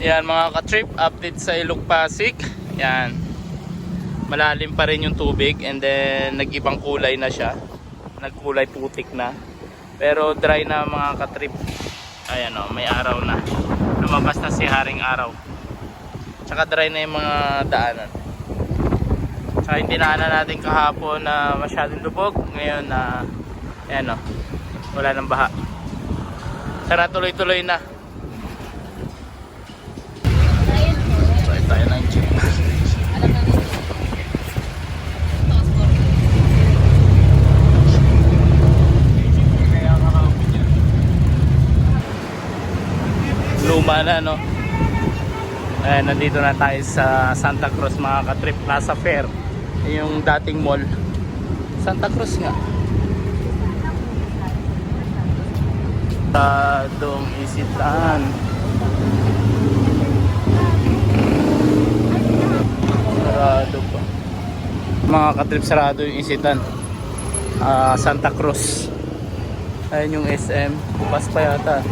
Yan mga ka-trip, update sa Ilog Pasig. Yan. Malalim pa rin yung tubig and then nag-ibang kulay na siya. Nagkulay putik na. Pero dry na mga ka-trip. Ayan o, may araw na. Lumabas na si Haring Araw. Tsaka dry na yung mga daanan. Tsaka hindi na natin kahapon na masyadong lubog. Ngayon na, ayan o, wala nang baha. Sana tuloy-tuloy na. Try tayo ng jeep. Luma na no. Ayan, nandito na tayo sa Santa Cruz mga ka-trip Plaza Fair. Yung dating mall. Santa Cruz nga. Tadong isitan. Sarado pa. Mga katrip sarado yung isitan. Ah, Santa Cruz. Ayun yung SM. Bukas pa yata.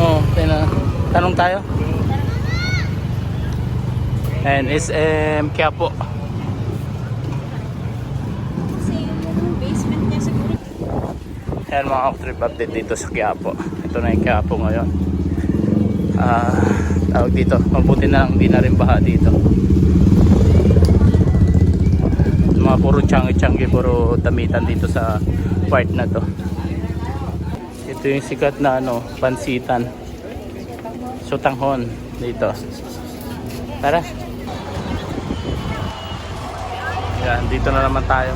Oh, tina. Tanong tayo. And SM Quiapo. Niya siguro. Ayan mga trip update dito sa Quiapo. Ito na yung Quiapo ngayon. Ah, tawag dito. Mabuti na lang hindi na rin baha dito. Mga puro tsangi-tsangi, puro damitan dito sa part na to. Ito yung sikat na ano, pansitan. Sutanghon dito. Tara. Yan, dito na naman tayo.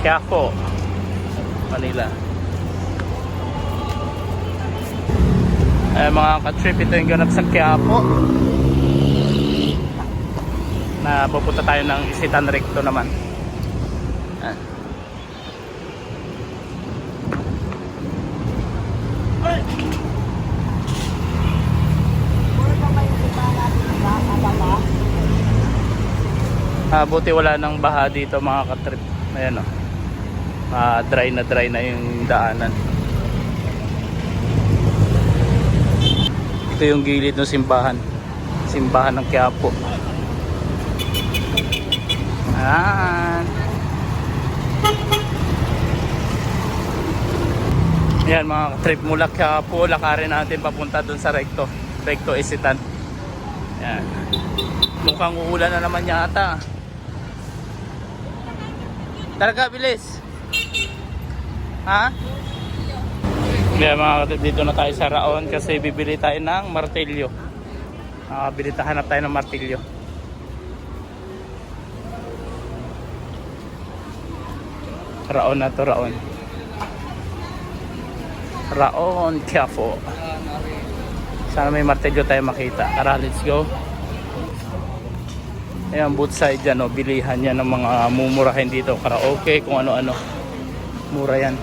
Quiapo. Manila. Eh mga ka-trip, ito yung ganap sa Quiapo. Na pupunta tayo ng Isitan Recto naman. Ah. Ah, buti wala nang baha dito mga ka-trip. Ayan o. Ah, dry na dry na yung daanan. Ito yung gilid ng simbahan. Simbahan ng Quiapo. Ayan. Yan mga trip mula Quiapo, lakarin natin papunta dun sa Recto. Recto Isitan. Yan. Mukhang uulan na naman yata. Talaga, bilis. Ha? Kaya mga katip, dito na tayo sa Raon kasi bibili tayo ng martilyo. Nakabili tayo, hanap tayo ng martilyo. Raon na to, Raon. Raon, Quiapo. Sana may martilyo tayo makita. Tara, let's go. Ayan, both side yan, oh, bilihan yan ng mga mumurahin dito. Karaoke, kung ano-ano. Mura yan.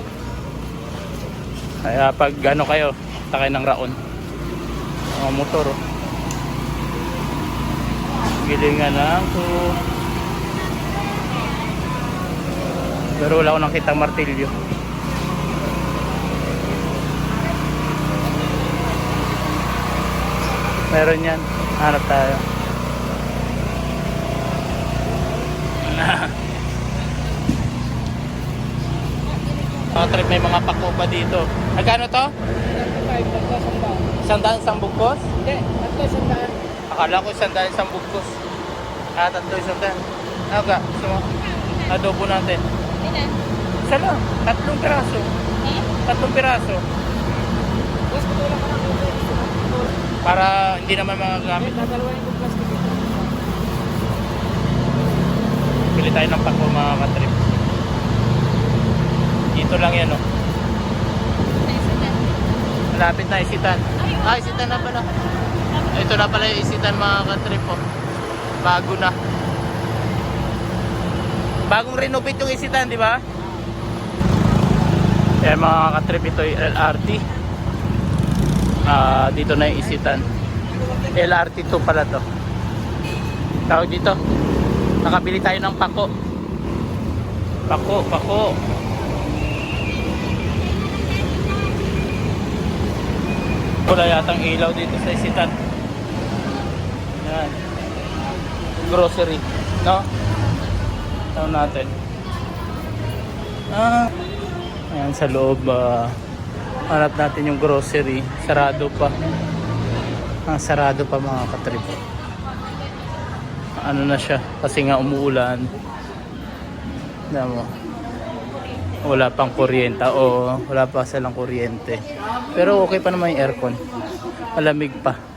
Kaya pag ano kayo, takay ng raon. Mga motor, oh. Gilingan lang to. Pero wala ko nakitang martilyo. Meron yan. Hanap tayo. Mga trip may mga pako pa dito. Nagkano to? Sandaan isang bugkos? Hindi, ito sandaan. Akala ko sandaan isang bugkos. Ah, tatlo isang daan. Ano ka? Gusto mo? Adobo natin. Ilan? Isa lang. Tatlong piraso. Eh? Tatlong piraso. Boss, patulak ka ng. Para hindi naman magagamit. Dadalawain ko plastic. Pili tayo ng pako mga katrip. Dito lang yan, oh. Ay, sandaan. Malapit na isitan. Ah, isitan na pala. Ito na pala yung isitan mga katrip, oh. Bago na. Bagong renovate yung isitan, di ba? Kaya mga katrip, ito yung LRT. Ah, dito na yung isitan. LRT 2 pala to. Tawag dito. Nakabili tayo ng pako. Pako, pako. Wala yatang ilaw dito sa isitan. Yan. Grocery. No? Taon natin. Ah. Ayan sa loob. ah, hanap natin yung grocery. Sarado pa. Ah, sarado pa mga katrip. Ano na siya? Kasi nga umuulan. Alam mo. Wala pang kuryente o wala pa silang kuryente. Pero okay pa naman yung aircon. Malamig pa.